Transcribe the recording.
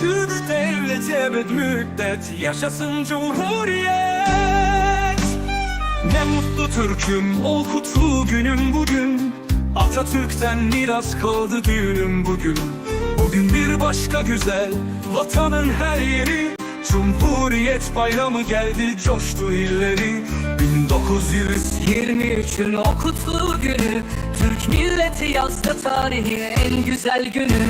Türk devleti ebed müddet Yaşasın Cumhuriyet. Ne mutlu Türk'üm ol kutlu günüm bugün. Atatürk'ten miras kaldı düğünüm bugün. Bugün bir başka güzel vatanın her yeri. Cumhuriyet bayramı geldi coştu illeri. 1923'ün O kutlu günü. Türk milleti yazdı tarihi en güzel günü.